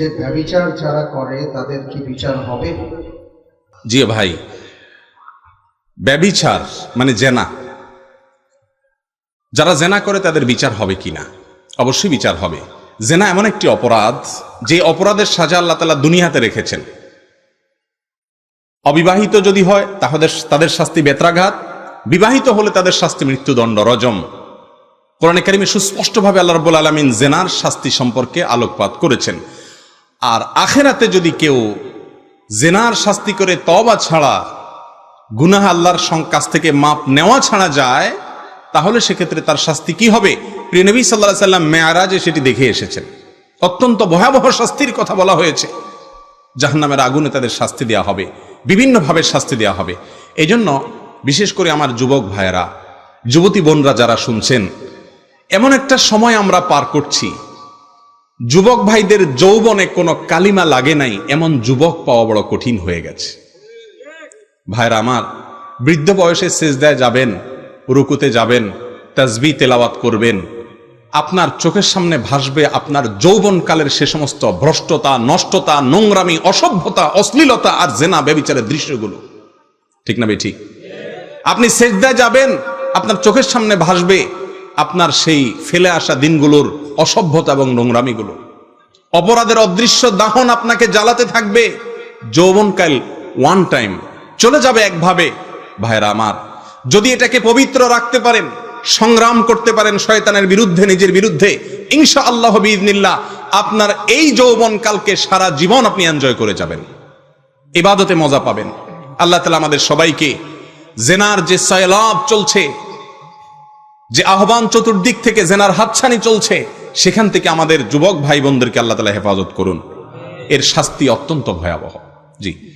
যে ব্যবিচার যারা করে, তাদের কি বিচার হবে? জি ভাই, ব্যবিচার মানে জেনা। যারা জেনা করে, তাদের বিচার হবে কিনা? অবশ্যই বিচার হবে। জেনা এমন একটি অপরাধ, যে অপরাধের সাজা আল্লাহ তালা দুনিয়াতে রেখেছেন। অবিবাহিত যদি হয়, তাহলে তাদের শাস্তি বেত্রাঘাত। বিবাহিত হলে তাদের শাস্তি মৃত্যুদণ্ড রজম। কোরআনে সুস্পষ্টভাবে আল্লাহ রব্বুল আলমিন জেনার শাস্তি সম্পর্কে আলোকপাত করেছেন। আর আখেরাতে যদি কেউ জেনার শাস্তি করে তবা ছাড়া, গুনাহ আল্লাহর কাছ থেকে মাপ নেওয়া ছাড়া যায়, তাহলে সেক্ষেত্রে তার শাস্তি কি হবে? প্রিয় নবী সাল্লাহ সাল্লাম মেয়ারাজে সেটি দেখে এসেছেন। অত্যন্ত ভয়াবহ শাস্তির কথা বলা হয়েছে। জাহান্নামের আগুনে তাদের শাস্তি দেওয়া হবে, বিভিন্নভাবে শাস্তি দেওয়া হবে। এই জন্য বিশেষ করে আমার যুবক ভাইয়েরা, যুবতী বোনরা যারা শুনছেন, এমন একটা সময় আমরা পার করছি। যুবক ভাইদের যৌবনে কোনো কালিমা লাগে নাই, এমন যুবক পাওয়া বড় কঠিন হয়ে গেছে। ভাইরা আমার, বৃদ্ধ বয়সে সেজদায় যাবেন, রুকুতে যাবেন, তাজবি তেলাওয়াত করবেন, আপনার চোখের সামনে ভাসবে আপনার যৌবনকালের সে সমস্ত ভ্রষ্টতা, নষ্টতা, নোংরামি, অসভ্যতা, অশ্লীলতা আর জেনা ব্যবিচারের দৃশ্যগুলো। ঠিক না বে ঠিক? আপনি সেজদায় যাবেন, আপনার চোখের সামনে ভাসবে আপনার সেই ফেলে আসা দিনগুলোর অসভ্যতা এবং নোংরামিগুলো। অপরাধের অদৃশ্য দাহন আপনাকে জ্বালাতে থাকবে। যৌবনকাল ওয়ান টাইম চলে যাবে একভাবে। ভাইরা আমার, যদি এটাকে পবিত্র রাখতে পারেন, সংগ্রাম করতে পারেন শয়তানের বিরুদ্ধে, নিজের বিরুদ্ধে ইনশা আল্লাহ বিদিনিল্লাহ আপনার এই যৌবনকালকে সারা জীবন আপনি এনজয় করে যাবেন। ইবাদতে মজা পাবেন। আল্লাহ তালা আমাদের সবাইকে জেনার যে সয়লাভ চলছে, যে আহ্বান চতুর্দিক থেকে জেনার হাতছানি চলছে সেখান থেকে আমাদের যুবক ভাই বোনদেরকে আল্লাহ তালা হেফাজত করুন। এর শাস্তি অত্যন্ত ভয়াবহ। জি।